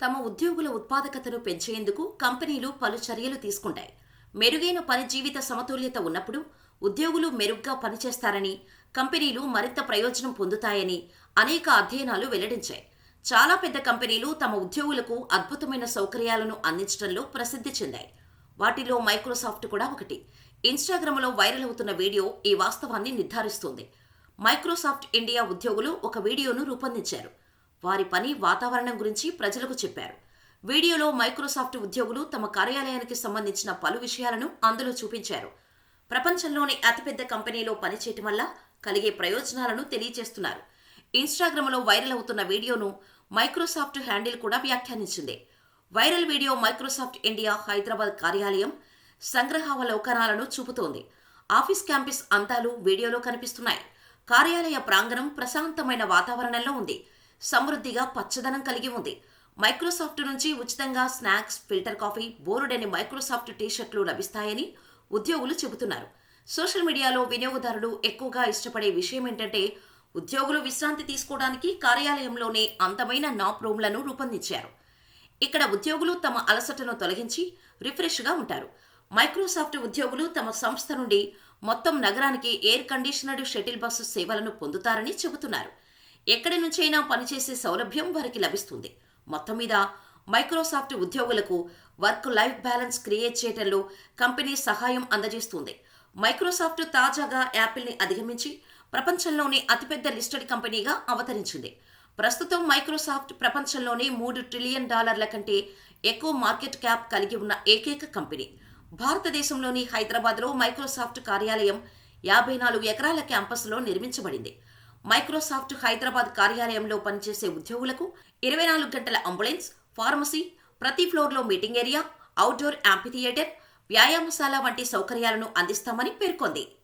తమ ఉద్యోగుల ఉత్పాదకతను పెంచేందుకు కంపెనీలు పలు చర్యలు తీసుకుంటాయి. మెరుగైన పని జీవిత సమతుల్యత ఉన్నప్పుడు ఉద్యోగులు మెరుగ్గా పనిచేస్తారని కంపెనీలు మరింత ప్రయోజనం పొందుతాయని అనేక అధ్యయనాలు వెల్లడించాయి. చాలా పెద్ద కంపెనీలు తమ ఉద్యోగులకు అద్భుతమైన సౌకర్యాలను అందించడంలో ప్రసిద్ధి చెందాయి. వాటిలో మైక్రోసాఫ్ట్ కూడా ఒకటి. ఇన్స్టాగ్రామ్లో వైరల్ అవుతున్న వీడియో ఈ వాస్తవాన్ని నిర్ధారిస్తుంది. మైక్రోసాఫ్ట్ ఇండియా ఉద్యోగులు ఒక వీడియోను రూపొందించారు. వారి పని వాతావరణం గురించి ప్రజలకు చెప్పారు. వీడియోలో మైక్రోసాఫ్ట్ ఉద్యోగులు తమ కార్యాలయానికి సంబంధించిన పలు విషయాలను అందులో చూపించారు. ప్రపంచంలోని అతిపెద్ద కంపెనీలో పనిచేయటం వల్ల కలిగే ప్రయోజనాలను తెలియజేస్తున్నారు. ఇన్స్టాగ్రామ్లో వైరల్ అవుతున్న వీడియోను మైక్రోసాఫ్ట్ హ్యాండిల్ కూడా వ్యాఖ్యానించింది. Viral video Microsoft India Hyderabad కార్యాలయం సంగ్రహావలోకనాలను చూపుతోంది. ఆఫీస్ క్యాంపస్ అంతాలు వీడియోలో కనిపిస్తున్నాయి. కార్యాలయ ప్రాంగణం ప్రశాంతమైన వాతావరణంలో ఉంది. సమృద్ధిగా పచ్చదనం కలిగి ఉంది. మైక్రోసాఫ్ట్ నుంచి ఉచితంగా స్నాక్స్ ఫిల్టర్ కాఫీ బోరుడని మైక్రోసాఫ్ట్ టీషర్ట్లు లభిస్తాయని ఉద్యోగులు చెబుతున్నారు. సోషల్ మీడియాలో వినియోగదారులు ఎక్కువగా ఇష్టపడే విషయం ఏంటంటే ఉద్యోగులు విశ్రాంతి తీసుకోవడానికి కార్యాలయంలోనే అందమైన నాప్ రూమ్లను రూపొందించారు. ఇక్కడ ఉద్యోగులు తమ అలసటను తొలగించి రిఫ్రెష్గా ఉంటారు. మైక్రోసాఫ్ట్ ఉద్యోగులు తమ సంస్థ నుండి మొత్తం నగరానికి ఎయిర్ కండిషనర్డ్ షటిల్ బస్సు సేవలను పొందుతారని చెబుతున్నారు. ఎక్కడి నుంచైనా పనిచేసే సౌలభ్యం వారికి లభిస్తుంది. మొత్తం మీద మైక్రోసాఫ్ట్ ఉద్యోగులకు వర్క్ లైఫ్ బ్యాలెన్స్ క్రియేట్ చేయడంలో కంపెనీ సహాయం అందజేస్తుంది. మైక్రోసాఫ్ట్ తాజాగా యాపిల్ని అధిగమించి ప్రపంచంలోనే అతిపెద్ద లిస్టెడ్ కంపెనీగా అవతరించింది. ప్రస్తుతం మైక్రోసాఫ్ట్ ప్రపంచంలోనే మూడు ట్రిలియన్ డాలర్ల కంటే ఎక్కువ మార్కెట్ క్యాప్ కలిగి ఉన్న ఏకైక కంపెనీ. భారతదేశంలోని హైదరాబాద్లో మైక్రోసాఫ్ట్ కార్యాలయం యాభై నాలుగు ఎకరాల క్యాంపస్లో నిర్మించబడింది. మైక్రోసాఫ్ట్ హైదరాబాద్ కార్యాలయంలో పనిచేసే ఉద్యోగులకు ఇరవై నాలుగు గంటల అంబులెన్స్ ఫార్మసీ ప్రతి ఫ్లోర్లో మీటింగ్ ఏరియా అవుట్డోర్ యాంపిథియేటర్ వ్యాయామశాల వంటి సౌకర్యాలను అందిస్తామని పేర్కొంది.